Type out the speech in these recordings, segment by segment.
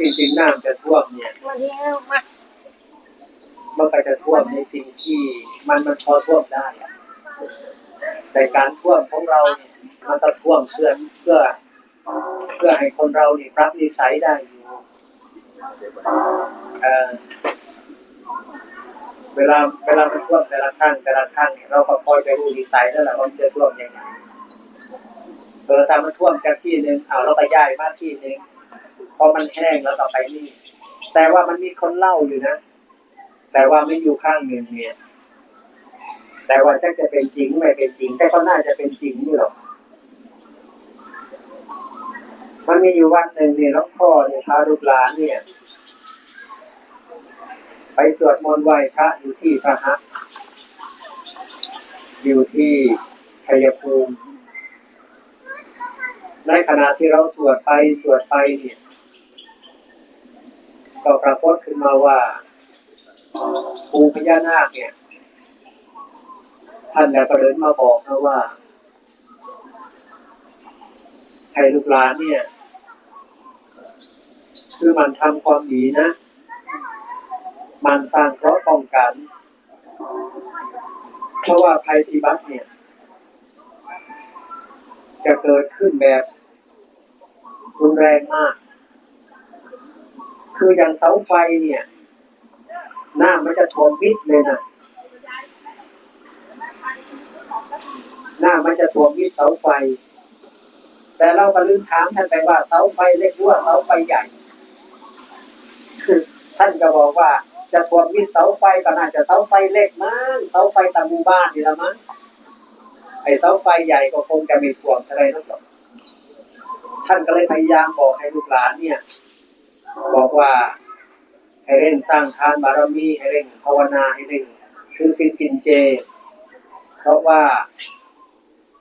จริงๆน้ำจะท่วมเนี่ยมาเที่ยวมามันก็จะท่วมในสิ่งที่มันมันพอท่วมได้อะแต่การท่วมของเราเนี่ยมันก็ท่วมเพื่อเพื่อ เพื่อให้คนเรานี่ปรับนิสัยได้อยู่เออเวลาเวลามันท่วมแต่ละครั้งแต่ละครั้งเนี่ยเราก็คอยไปรู้นิสัยแล้วแหละว่ามันจะท่วมยังไงเออถ้ามันท่วมจากที่หนึ่งเอาเราไปย้ายมาที่หนึ่ง พอมันแห้งแล้วก็ไปนี่ แต่ว่ามันมีคนเล่าอยู่นะ แต่ว่าไม่อยู่ข้างหนึ่งเนี่ยแต่ว่าจะจะเป็นจริงไม่เป็นจริง แต่ก็น่าจะเป็นจริงอยู่หรอกมันมีอยู่วันหนึ่งเนี่ยหลวงพ่อเนี่ยพาลูกหลานเนี่ย ไปสวดมนต์ไหว้พระอยู่ที่พระหัอยู่ที่ชัยภูมิในขณะที่เราสวดไปสวดไปเนี่ย ก็ปรากฏขึ้นมาว่าปูพญานาคเนี่ย ท่านเนี่ยก็เดินมาบอกนะว่าให้ลูกหลานเนี่ย คือมันทำความดีนะ มันสร้างเคราะห์ป้องกัน เพราะว่าภัยพิบัติเนี่ย จะเกิดขึ้นแบบรุนแรงมาก คืออย่างเสาไฟเนี่ยหน้ามันจะท่วมมิดเลยนะหน้ามันจะท่วมมิดเสาไฟ แต่เราก็ลืมถามท่านไปว่าเสาไฟเล็กหรือว่าเสาไฟใหญ่ท่านก็บอกว่าจะท่วมมิดเสาไฟก็น่าจะเสาไฟเล็กมั้งเสาไฟตามหมู่บ้านนี่ละมั้งไอ้เสาไฟใหญ่ก็คงจะไม่ท่วมอะไรนักหรอกท่านก็เลยพยายามบอกให้ลูกหลานเนี่ย บอกว่าให้เร่งสร้างทานบารมีให้เร่งภาวนาให้เร่งคือสินกินเจ เพราะว่า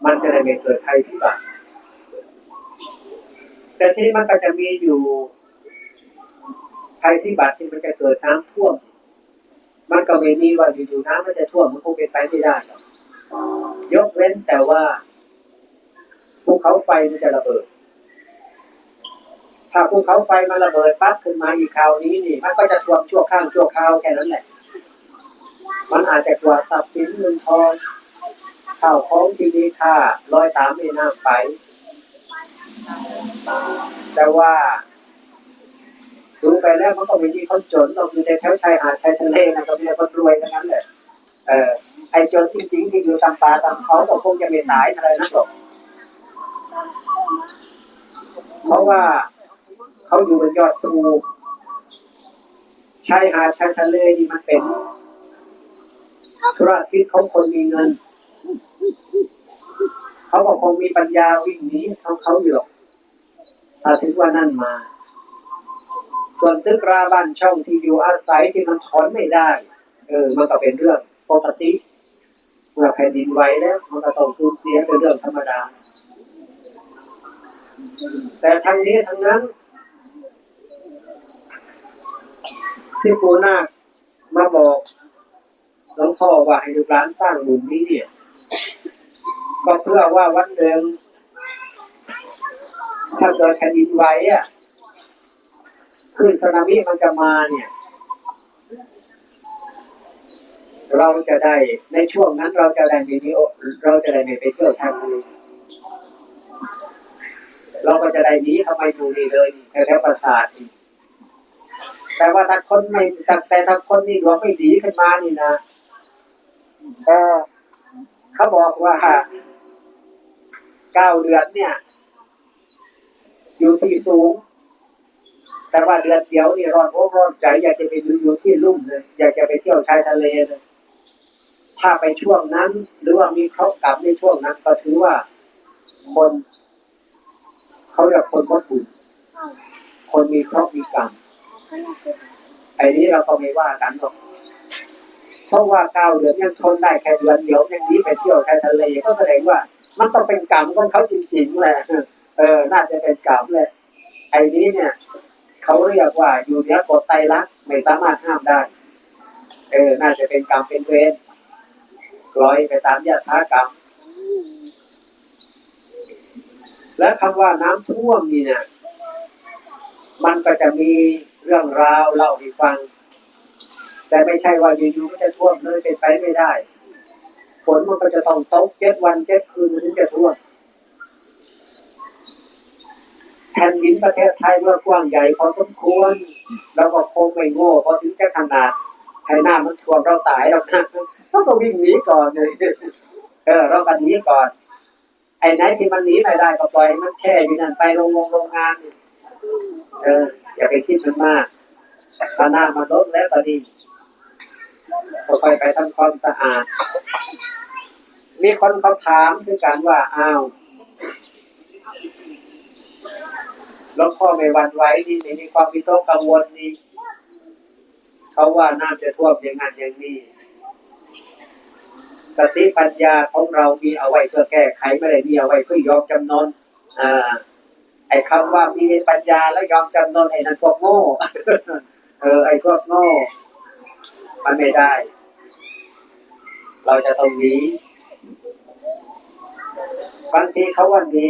มันจะได้ไม่เกิดภัยพิบัติแต่ที่มันก็จะมีอยู่ภัยพิบัติที่มันจะเกิดน้ำท่วม มันก็ไม่มีว่าอยู่ๆน้ำมันจะท่วมมันคงเป็นไปไม่ได้หรอกยกเว้นแต่ว่าภูเขาไฟมันจะระเบิด ถ้าภูเขาไฟมันระเบิดปั๊บขึ้นมาอีกคราวนี้นี่ มันก็จะท่วมชั่วข้างชั่วคราวแค่นั้นแหละ มันอาจจะกว่าทรัพย์สินเงินทองข้าวของที่มีค่าลอยตามแม่น้ำไป แต่ว่าดูไปแล้วมันก็ไม่มีคนจนเราอยู่ในแถวชายหาดชายทะเลนะก็มีแต่คนรวยทั้งนั้นแหละเออไอ้จนจริงๆที่อยู่ตามป่าตามเขาก็คงจะไม่ตายอะไรนักหรอกเพราะว่า เขาอยู่บนยอดภูชายหาดชายทะเลนี่มันเป็นธุรกิจของคนมีเงิน เขาก็คงมีปัญญาวิ่งหนีเขาเขาอยู่หรอกถ้าถึงว่านั่นมา ส่วนตึกราบ้านช่องที่อยู่อาศัยที่มันถอนไม่ได้ เออ มันก็เป็นเรื่องปกติเมื่อแผ่นดินไหวแล้วมันก็ต้องสูญเสียเป็นเรื่องธรรมดา แต่ทั้งนี้ทั้งนั้น ที่ปูนาคมาบอกหลวงพ่อว่าให้ลูกหลานสร้างบุญนี้เนี่ย ก็เพื่อว่าวันหนึ่งถ้าเกิดแผ่นดินไหวอะคลื่นสึนามิมันจะมาเนี่ย เราจะได้ในช่วงนั้นเราจะได้ม่มีโอเราจะได้ไม่ไปเที่ยวทางเลเราก็จะได้นีเข้ามาอยู่นี่เลยแถวๆปราสาทนี่ แต่ว่าถ้าคนไม่แต่ถ้าคนนี่ดวงไม่ดีขึ้นมานี่นะก็เขาบอกว่าเก้าเดือนเนี่ย อยู่ที่สูง แต่ว่าเดือนเดียวนี่ร้อนอกร้อนใจ อยากจะไปดูอยู่ที่ลุ่มเลยอยากจะไปเที่ยวชายทะเลเลยถ้าไปช่วงนั้น หรือว่ามีเครากรรมในช่วงนั้น ก็ถือว่าคนเขาเรียกคนวัดบุคนมีเคราะห์มีกรรม ไอ้นี้เราก็ไม่ว่ากันหรอกเพราะว่าเก้าเดือนยังทนได้แค่เดือนเดียวยังนี้ไปเที่ยวชายทะเลก็แสดงว่า มันต้องเป็นกรรมของเขาจริงๆแหละเออ น่าจะเป็นกรรมแหละไอ้นี้เนี่ยเขาเรียกว่าอยู่เหนือกฎไตรลักษณ์ไม่สามารถห้ามได้ เออ น่าจะเป็นกรรมเป็นเวรปล่อยไปตามยถากรรมและคำว่าน้ำท่วมนี่เนี่ย มันก็จะมีเรื่องราวเล่าให้ฟัง แต่ไม่ใช่ว่าอยู่ๆก็จะท่วมเลยเป็นไปไม่ได้ ฝนมันก็จะต้องตกเจ็ดวันเจ็ดคืนมันถึงจะท่วมแผ่นดินประเทศไทยเมื่อกว้างใหญ่พอสมควรแล้วก็คงไม่โง่พอถึงจะขนาดให้หน้ามันท่วมเราตายแล้วนะเราก็วิ่งหนีก่อนเลยเออเราก็หนีก่อน ไอ้ไหนที่มันหนีไม่ได้ก็ปล่อยให้มันแช่อยู่นั่นไปโรงงงโรงงาน เออ อย่าไปคิดมันมากถ้าหน้ามันลดแล้วก็ดีก็ค่อยไปทำความสะอาด มีคนเขาถามคือการว่าอ้าวหลวงพ่อไม่วันไว้นี่ไม่มีความวิตกกังวลนี่เขาว่าน้ำจะท่วมอย่างนั้นอย่างนี้สติปัญญาของเรามีเอาไว้เพื่อแก้ไขไม่ได้มีเอาไว้เพื่อยอมจำนนอ่า ไอ้คำว่ามีปัญญาแล้วยอมจำนนไอ้นั่นพวกโง่เออ ไอ้พวกโง่ มันไม่ได้ เราจะต้องหนีบางทีเขาว่าหนี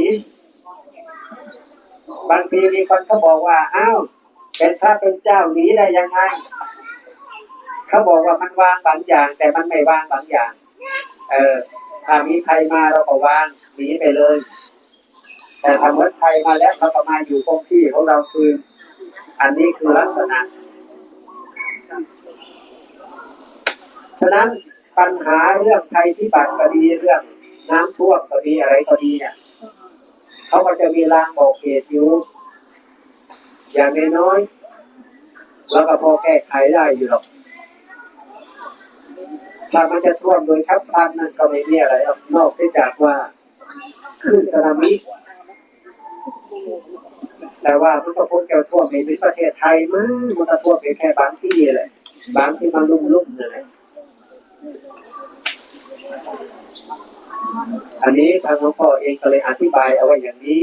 บางทีมีคนเขาบอกว่าอ้าวเป็นพระเป็นเจ้าหนีได้ยังไงเขาบอกว่ามันวางบางอย่าง แต่มันไม่วางบางอย่าง เออถ้ามีใครมาเราก็วางหนีไปเลย แต่ถ้าเหมือนใครมาแล้วเราก็มาอยู่คงที่ของเราคือ อันนี้คือลักษณะ ฉะนั้นปัญหาเรื่องภัยพิบัติก็ดีเรื่อง น้ำท่วมก็ดีอะไรก็ดีเนี่ยเขาก็จะมีรางบอกเหตุอยู่ อย่างน้อยๆแล้วก็พอแก้ไขได้อยู่หรอกถ้ามันจะท่วมโดยชับพลันนั่นก็ไม่มีอะไรหรอกนอกจากว่าคลื่นสึนามิ แต่ว่ามันก็คงจะทั่วไปในประเทศไทยมั้งมันก็ทั่วไปแค่บางที่แหละบางที่มันลุ่มลุ่มนะอันนี้ทางหลวงพ่อเองก็เลยอธิบายเอาไว้อย่างนี้